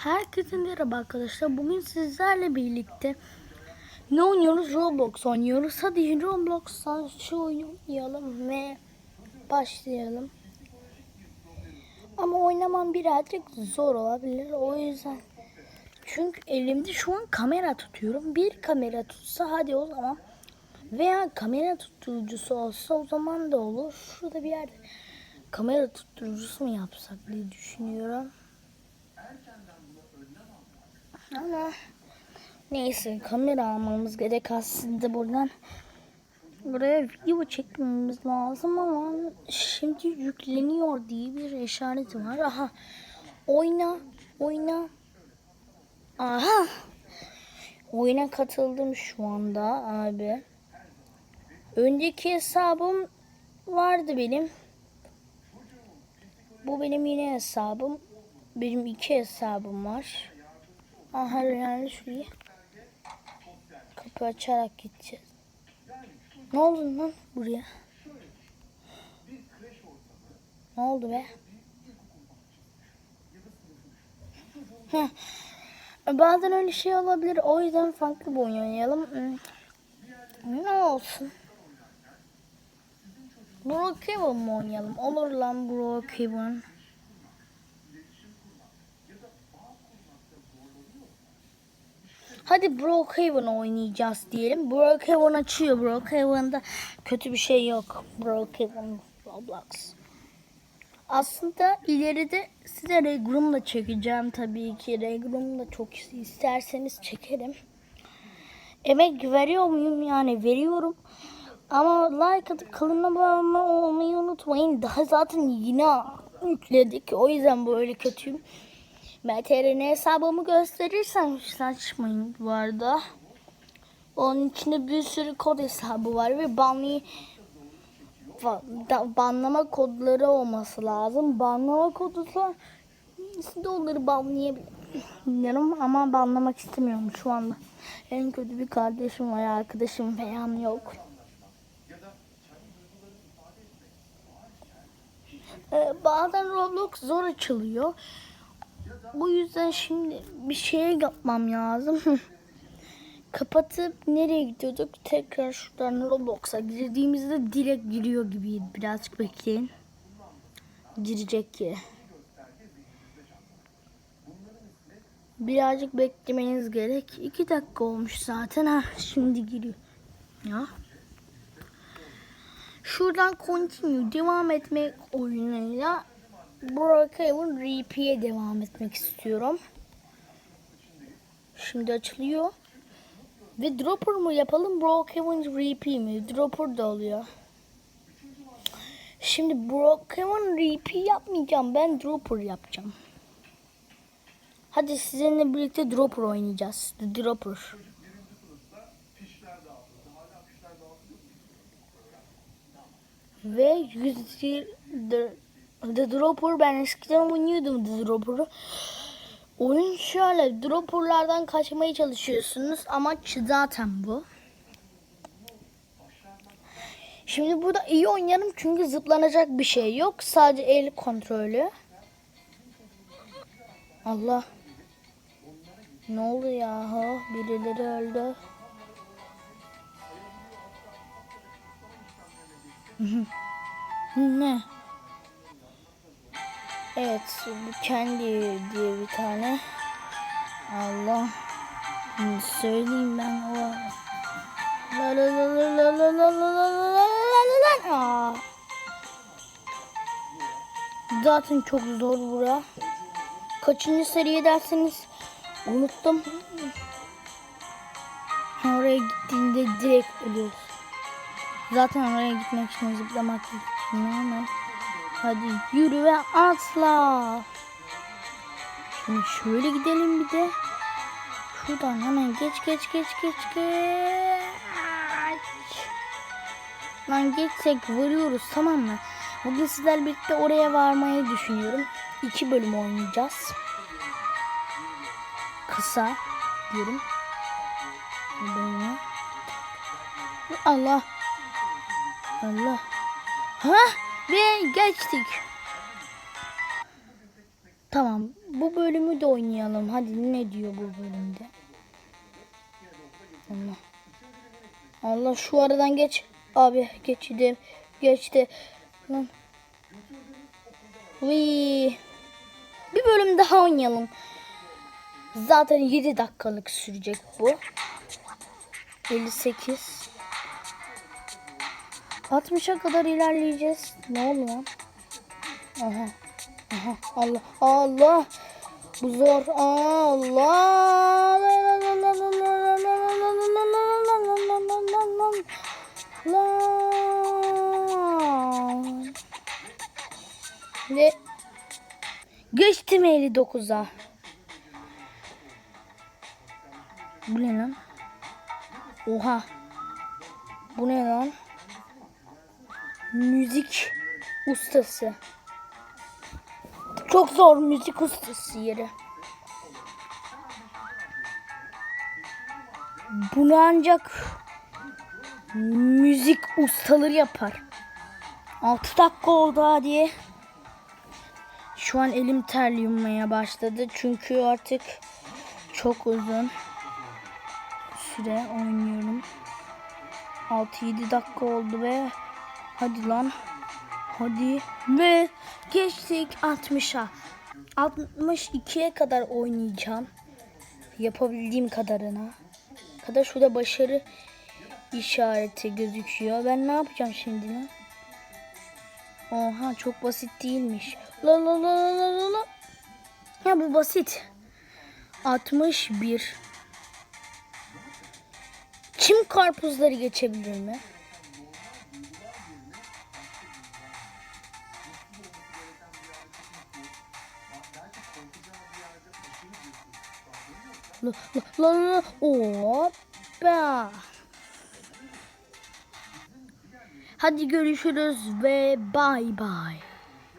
Herkese merhaba arkadaşlar. Bugün sizlerle birlikte ne oynuyoruz? Roblox oynuyoruz. Hadi Roblox'tan şu oyunu oynayalım ve başlayalım. Ama oynamam birazcık zor olabilir. O yüzden çünkü elimde şu an kamera tutuyorum. Bir kamera tutsa hadi o zaman veya kamera tutucusu olsa o zaman da olur. Şurada bir yerde kamera tutucusu mu yapsak diye düşünüyorum. Ama neyse kamera almamız gerek aslında buradan. Buraya video çekmemiz lazım ama şimdi yükleniyor diye bir işaret var. Aha oyna oyna. Aha oyuna katıldım şu anda abi. Önceki hesabım vardı benim. Bu benim yine hesabım. Benim iki hesabım var. Aha yani şuraya. Kapı açarak gideceğiz. Ne oldu lan buraya? Ne oldu be? Bazen öyle şey olabilir. O yüzden farklı bir oyun oynayalım. Hmm. Ne olsun? Brookhaven mı oynayalım? Olur lan Brookhaven. Hadi Brookhaven oynayacağız diyelim. Brookhaven açıyor. Brookhaven'da kötü bir şey yok. Brookhaven Roblox. Aslında ileride size Regrum da çekeceğim tabii ki. Regrum da çok isterseniz çekerim. Emek veriyor muyum? Yani veriyorum. Ama like atıp kanala abone olmayı unutmayın. Daha zaten yine yükledik. O yüzden böyle kötüyüm. MTRN hesabımı gösterirsem saçmayın bu arada. Onun içinde bir sürü kod hesabı var ve banlı banlama kodları olması lazım. Banlama kodu de onları banlayabilirim ama banlamak istemiyorum şu anda. En kötü bir kardeşim var, arkadaşım falan yok. Ee, bazen Roblox zor açılıyor. Bu yüzden şimdi bir şey yapmam lazım. Kapatıp nereye gidiyorduk? Tekrar şuradan Roblox'a girdiğimizde direkt giriyor gibiydi. Birazcık bekleyin. Girecek ki. Birazcık beklemeniz gerek. İki dakika olmuş zaten. Ha, şimdi giriyor. Ya. Şuradan continue devam etmek oyunuyla Brookhaven RP'ye devam etmek istiyorum. Şimdi açılıyor. Ve Dropper mı yapalım Brookhaven RP mi? Dropper da oluyor. Şimdi Brookhaven RP yapmayacağım. Ben Dropper yapacağım. Hadi sizinle birlikte Dropper oynayacağız. The Dropper. Ve 100 The, Dropper ben eskiden oynuyordum The Dropper'ı. Oyun şöyle dropperlardan kaçmaya çalışıyorsunuz. Amaç zaten bu. Şimdi burada iyi oynarım çünkü zıplanacak bir şey yok. Sadece el kontrolü. Allah. Ne oldu ya? Ha, birileri öldü. ne? Evet, bu kendi diye bir tane. Allah. Söyleyeyim ben o. La la la la la la la la la la la la Aa. Zaten çok zor bura. Kaçıncı seriye derseniz unuttum. Oraya gittiğinde direkt ölüyoruz. Zaten oraya gitmek için zıplamak normal. Hadi yürü ve atla. Şimdi şöyle gidelim bir de. Şuradan hemen geç geç geç geç geç. Lan geçsek varıyoruz tamam mı? Bugün sizlerle birlikte oraya varmayı düşünüyorum. İki bölüm oynayacağız. Kısa diyorum. Allah. Allah. Ha? Ve geçtik. Tamam. bu bölümü de oynayalım. Hadi ne diyor bu bölümde? Allah. Allah şu aradan geç. Abi geçti. Geçti. Lan. Vii. Bir bölüm daha oynayalım. Zaten 7 dakikalık sürecek bu. 58. 60'a kadar ilerleyeceğiz. Ne oldu lan? Aha. Aha. Allah. Allah. Bu zor. Allah. Ve geçtim 59'a. Bu ne lan? Oha. Bu ne lan? Müzik ustası. Çok zor müzik ustası yeri. Bunu ancak müzik ustaları yapar. 6 dakika oldu hadi. Şu an elim terlemeye başladı. Çünkü artık çok uzun süre oynuyorum. 6-7 dakika oldu ve hadi lan. Hadi ve geçtik 60'a. 62'ye kadar oynayacağım. Yapabildiğim kadarına. Kadar şurada başarı işareti gözüküyor. Ben ne yapacağım şimdi lan? Oha çok basit değilmiş. La la la la la la. Ya bu basit. 61. Çim karpuzları geçebilir mi? La la la. Hoppa. Hadi görüşürüz ve bay bay.